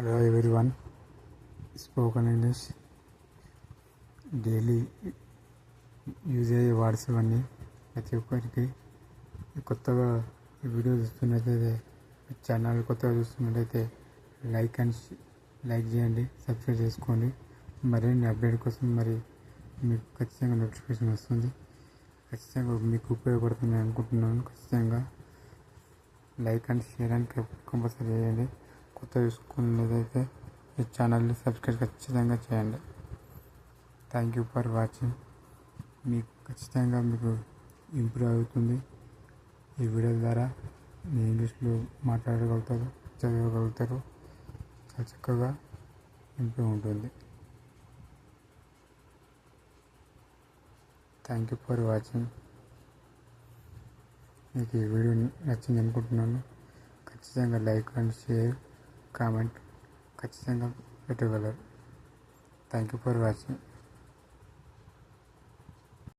Hello everyone spoken English daily use అయ్యే words ఇవన్నీ ప్రతి ఒక్కరికి. కొత్తగా ఈ వీడియో చూస్తున్నట్లయితే ఛానల్ కొత్తగా చూస్తున్నట్లయితే లైక్ అండ్ లైక్ చేయండి సబ్స్క్రైబ్ చేసుకోండి. మరిన్ని అప్డేట్ కోసం మరి మీకు ఖచ్చితంగా నోటిఫికేషన్ వస్తుంది. ఖచ్చితంగా మీకు ఉపయోగపడుతుంది అనుకుంటున్నాను. ఖచ్చితంగా like and share and compulsory చేయండి. కొత్త చూసుకున్నదైతే ఈ ఛానల్ని సబ్స్క్రైబ్ ఖచ్చితంగా చేయండి. థ్యాంక్ యూ ఫర్ వాచింగ్ మీకు ఖచ్చితంగా మీకు ఇంప్రూవ్ అవుతుంది. ఈ వీడియో ద్వారా మీ ఇంగ్లీష్లో మాట్లాడగలుగుతారు చదవగలుగుతారు. చాలా చక్కగా ఇంప్రూవ్ ఉంటుంది. థ్యాంక్ యూ ఫర్ వాచింగ్ మీకు ఈ వీడియో నచ్చింది అనుకుంటున్నాను. ఖచ్చితంగా లైక్ అండ్ షేర్ కామెంట్ ఖచ్చితంగా పెట్టగలరు. Thank you for watching